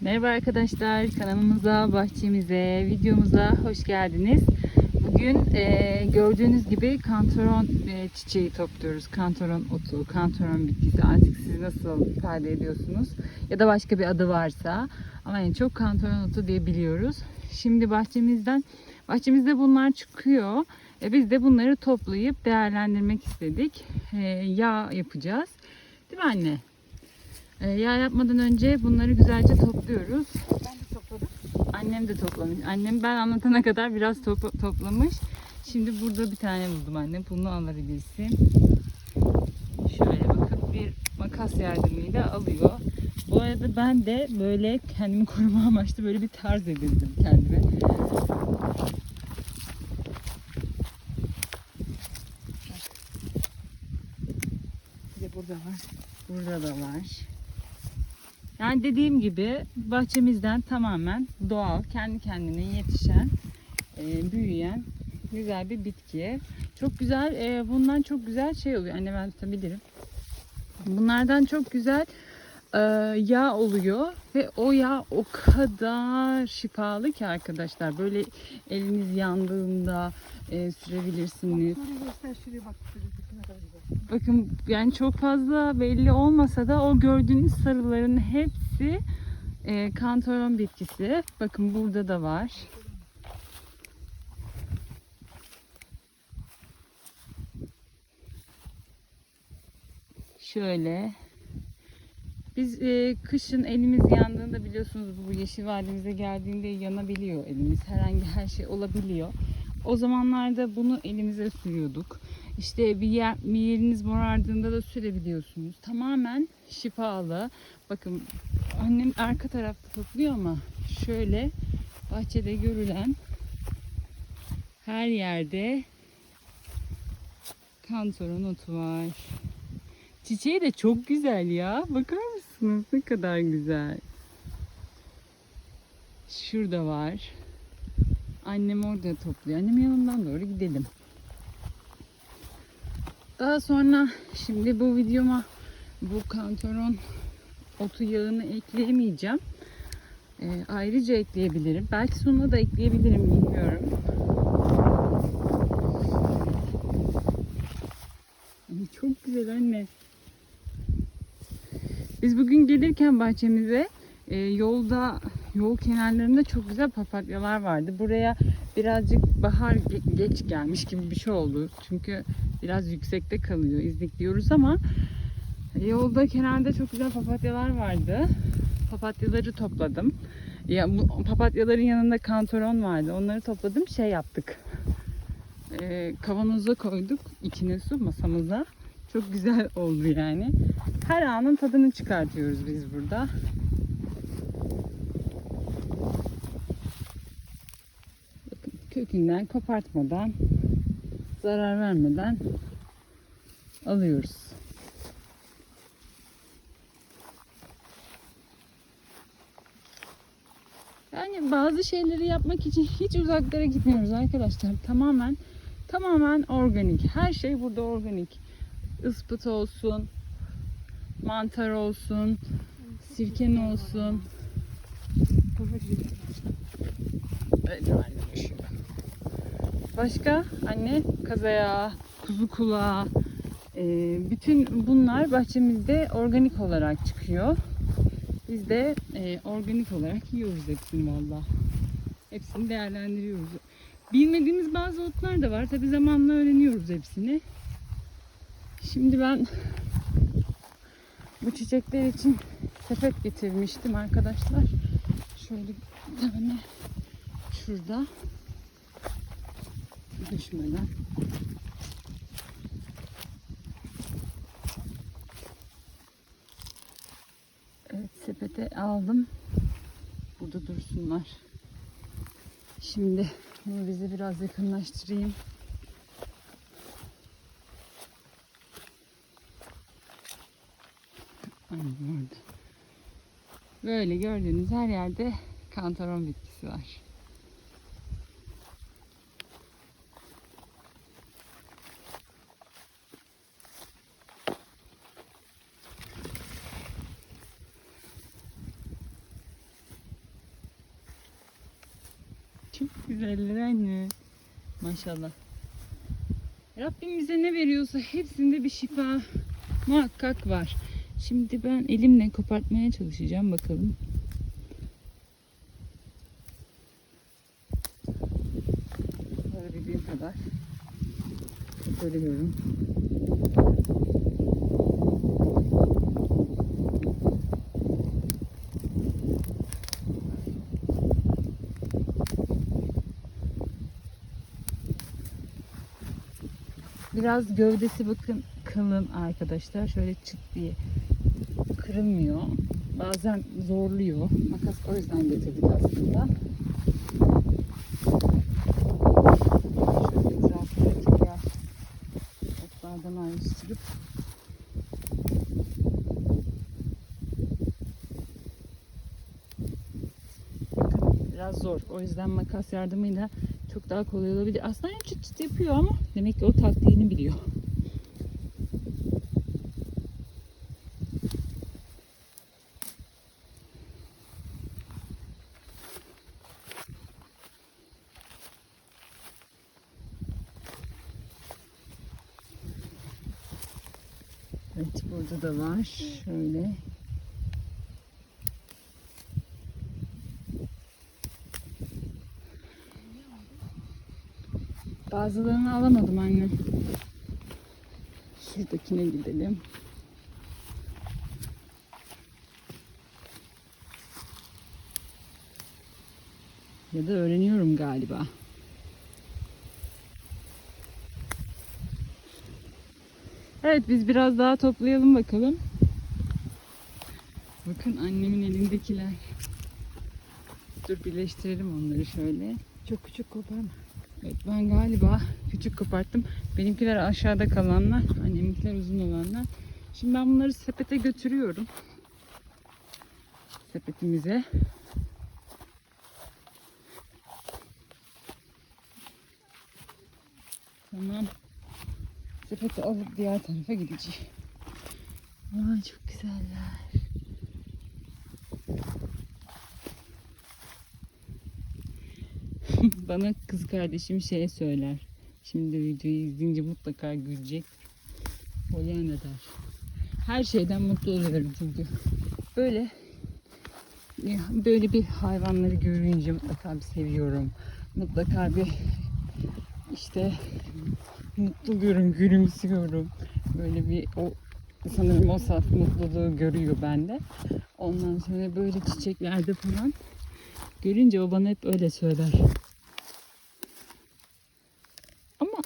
Merhaba arkadaşlar, kanalımıza, bahçemize, videomuza hoş geldiniz. Bugün e, gördüğünüz gibi kantaron e, çiçeği topluyoruz. Kantaron otu, kantaron bitkisi artık siz nasıl ifade ediyorsunuz ya da başka bir adı varsa ama en çok kantaron otu diye biliyoruz. Şimdi bahçemizden, bahçemizde bunlar çıkıyor. E, biz de bunları toplayıp değerlendirmek istedik. E, yağ yapacağız. Değil mi anne? E, yağ yapmadan önce bunları güzelce topluyoruz. Ben de topladım. Annem de toplamış. Annem ben anlatana kadar biraz top- toplamış. Şimdi burada bir tane buldum anne. Bunu alabilirsin. Şöyle bakıp bir makas yardımıyla alıyor. Bu arada ben de böyle kendimi koruma amaçlı böyle bir tarz edindim kendime. Bir de burada var. Burada da var. Yani dediğim gibi bahçemizden tamamen doğal, kendi kendine yetişen, e, büyüyen güzel bir bitki. Çok güzel, e, bundan çok güzel şey oluyor. Anne ben tutabilirim. Bunlardan çok güzel e, yağ oluyor ve o yağ o kadar şifalı ki arkadaşlar. Böyle eliniz yandığında e, sürebilirsiniz. Bakın yani çok fazla belli olmasa da o gördüğünüz sarıların hepsi e, kantaron bitkisi. Bakın burada da var. Şöyle. Biz e, kışın elimiz yandığında biliyorsunuz bu yeşil vadimize geldiğinde yanabiliyor elimiz. Herhangi her şey olabiliyor. O zamanlarda bunu elimize sürüyorduk. İşte bir, yer, bir yeriniz morardığında da sürebiliyorsunuz. Tamamen şifalı. Bakın annem arka tarafta topluyor ama şöyle bahçede görülen her yerde kantaron otu var. Çiçeği de çok güzel ya. Bakar mısınız? Ne kadar güzel. Şurada var. Annem orada topluyor. Annemin yanından doğru gidelim. Daha sonra şimdi bu videoma bu kantaron otu yağını ekleyemeyeceğim. Ee, ayrıca ekleyebilirim. Belki sonuna da ekleyebilirim bilmiyorum. Çok güzel anne. Biz bugün gelirken bahçemize e, yolda yol kenarlarında çok güzel papatyalar vardı. Buraya birazcık bahar ge- geç gelmiş gibi bir şey oldu. Çünkü biraz yüksekte kalıyor. İzlikliyoruz ama e, yolda kenarda çok güzel papatyalar vardı. Papatyaları topladım. Ya papatyaların yanında kantaron vardı. Onları topladım. Şey yaptık. E, kavanoza koyduk içine su masamıza. Çok güzel oldu yani. Her anın tadını çıkartıyoruz biz burada. Bakın kökünden kopartmadan, zarar vermeden alıyoruz. Yani bazı şeyleri yapmak için hiç uzaklara gitmiyoruz arkadaşlar. Tamamen tamamen organik. Her şey burada organik. Ispıt olsun, mantar olsun, sirken olsun. Başka anne kazaya, kuzu kulağı, e, bütün bunlar bahçemizde organik olarak çıkıyor. Biz de e, organik olarak yiyoruz hepsini valla. Hepsini değerlendiriyoruz. Bilmediğimiz bazı otlar da var. Tabi zamanla öğreniyoruz hepsini. Şimdi ben bu çiçekler için sepet getirmiştim arkadaşlar. Şöyle bir tane şurada düşmeden. Evet sepete aldım. Burada dursunlar. Şimdi bunu bizi biraz yakınlaştırayım. Orada. Böyle gördüğünüz her yerde kantaron bitkisi var. Çok güzeller anne. Maşallah. Rabbim bize ne veriyorsa hepsinde bir şifa muhakkak var. Şimdi ben elimle kopartmaya çalışacağım bakalım. Olabildiğim kadar görüyorum. Biraz gövdesi bakın kalın arkadaşlar. Şöyle çıt diye kırılmıyor. Bazen zorluyor. Makas o yüzden getirdik aslında. Şöyle etrafındaki diğer otlardan ayrıştırıp biraz zor. O yüzden makas yardımıyla çok daha kolay olabilir. Aslında çıt çıt yapıyor ama demek ki o taktiğini biliyor. Evet burada da var. Şöyle. Bazılarını alamadım anne. Şuradakine gidelim. Ya da öğreniyorum galiba. Evet biz biraz daha toplayalım bakalım. Bakın annemin elindekiler. Dur birleştirelim onları şöyle. Çok küçük koparma. Evet, ben galiba küçük koparttım. Benimkiler aşağıda kalanlar, anneminkiler uzun olanlar. Şimdi ben bunları sepete götürüyorum. Sepetimize. Tamam. Sepeti alıp diğer tarafa gideceğim. Ay çok güzeller. Bana kız kardeşim şey söyler. Şimdi videoyu izleyince mutlaka gülecek. Pollyanna der. Her şeyden mutlu oluyorum çünkü. Böyle böyle bir hayvanları görünce mutlaka bir seviyorum. Mutlaka bir işte mutlu oluyorum, gülümsüyorum. Böyle bir o sanırım o saf mutluluğu görüyor bende. Ondan sonra böyle çiçeklerde falan görünce o bana hep öyle söyler. Ama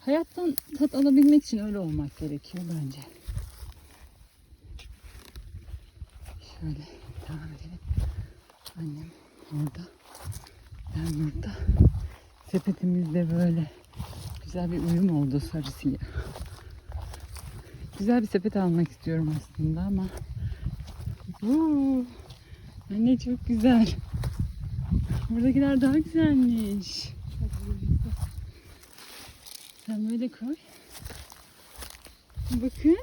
hayattan tat alabilmek için öyle olmak gerekiyor bence. Şöyle devam edelim. Annem orada. Ben burada. Sepetimizde böyle güzel bir uyum oldu sarısıyla. Güzel bir sepet almak istiyorum aslında ama Uuu, anne çok güzel. Buradakiler daha güzelmiş. Sen böyle koy. Bakın.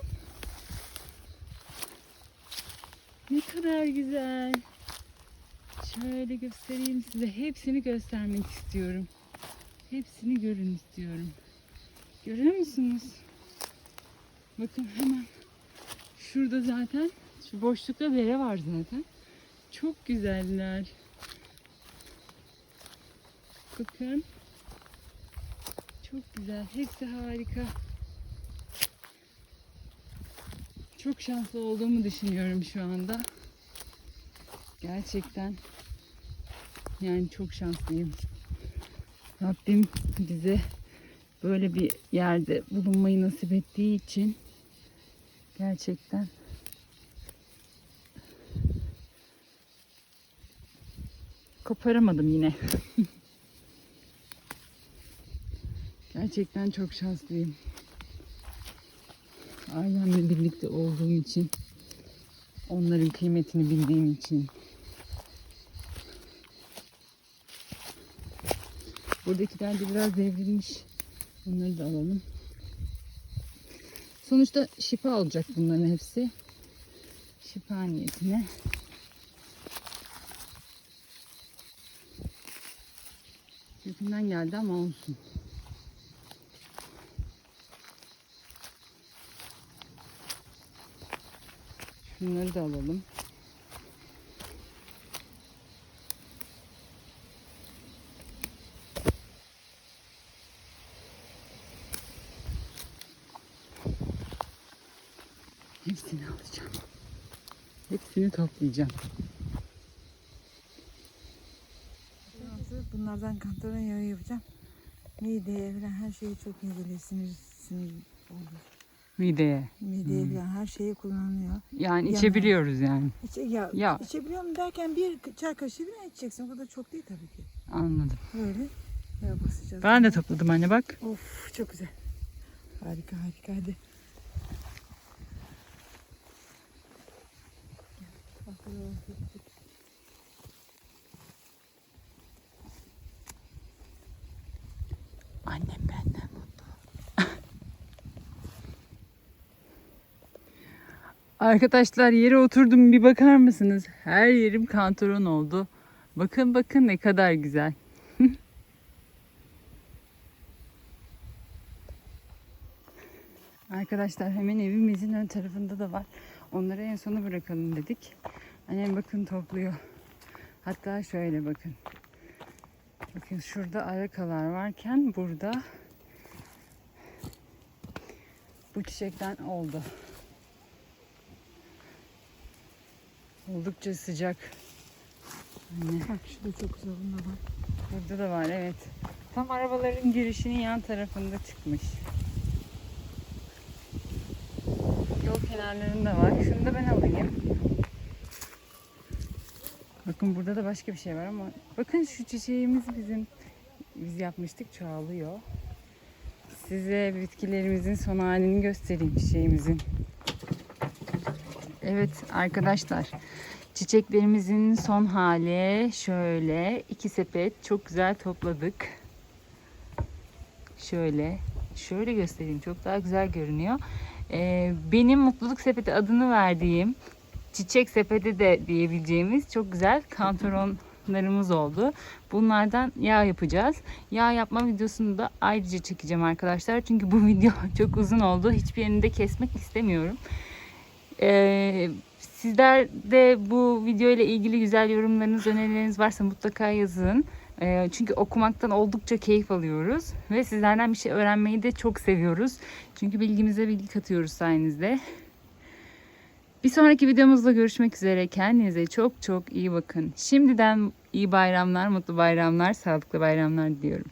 Ne kadar güzel. Şöyle göstereyim size. Hepsini göstermek istiyorum. Hepsini görün istiyorum. Görüyor musunuz? Bakın hemen şurada zaten şu boşlukta dere var zaten. Çok güzeller. Bakın. Çok güzel. Hepsi harika. Çok şanslı olduğumu düşünüyorum şu anda. Gerçekten yani çok şanslıyım. Rabbim bize böyle bir yerde bulunmayı nasip ettiği için gerçekten koparamadım yine. gerçekten çok şanslıyım. Ailemle birlikte olduğum için, onların kıymetini bildiğim için, Buradakiler de biraz devrilmiş. Onları da alalım. Sonuçta şifa olacak bunların hepsi. Şifa niyetine. tersinden geldi ama olsun. Şunları da alalım. Hepsini alacağım. Hepsini toplayacağım. Bunlardan kantaron yağı yapacağım. Mideye falan her şeyi çok iyi geliyor. Sinir, sinir olur. Mideye. Mideye Hmm. falan her şeyi kullanılıyor. Yani Yana. içebiliyoruz yani. İçe, ya, Ya. içebiliyor mu derken bir çay kaşığı bile içeceksin. O kadar çok değil tabii ki. Anladım. Böyle basacağız. Ben de topladım anne bak. Of çok güzel. Harika harika hadi. Gel, bakalım. Annem benden mutlu. Arkadaşlar yere oturdum bir bakar mısınız? Her yerim kantaron oldu. Bakın bakın ne kadar güzel. Arkadaşlar hemen evimizin ön tarafında da var. Onları en sona bırakalım dedik. Annem bakın topluyor. Hatta şöyle bakın. Bakın şurada arakalar varken burada bu çiçekten oldu. Oldukça sıcak. Anne, Bak şurada çok güzel bunlar var. burada da var evet. Tam arabaların girişinin yan tarafında çıkmış. Yol kenarlarında var. Şunu da ben alayım. Bakın burada da başka bir şey var ama bakın şu çiçeğimiz bizim biz yapmıştık çoğalıyor. Size bitkilerimizin son halini göstereyim çiçeğimizin. Evet arkadaşlar çiçeklerimizin son hali şöyle iki sepet çok güzel topladık. Şöyle şöyle göstereyim çok daha güzel görünüyor. Ee, benim mutluluk sepeti adını verdiğim çiçek sepeti de diyebileceğimiz çok güzel kantaronlarımız oldu. Bunlardan yağ yapacağız. Yağ yapma videosunu da ayrıca çekeceğim arkadaşlar. Çünkü bu video çok uzun oldu. Hiçbir yerini de kesmek istemiyorum. Ee, sizler de bu video ile ilgili güzel yorumlarınız, önerileriniz varsa mutlaka yazın. Ee, çünkü okumaktan oldukça keyif alıyoruz. Ve sizlerden bir şey öğrenmeyi de çok seviyoruz. Çünkü bilgimize bilgi katıyoruz sayenizde. Bir sonraki videomuzda görüşmek üzere. Kendinize çok çok iyi bakın. Şimdiden iyi bayramlar, mutlu bayramlar, sağlıklı bayramlar diliyorum.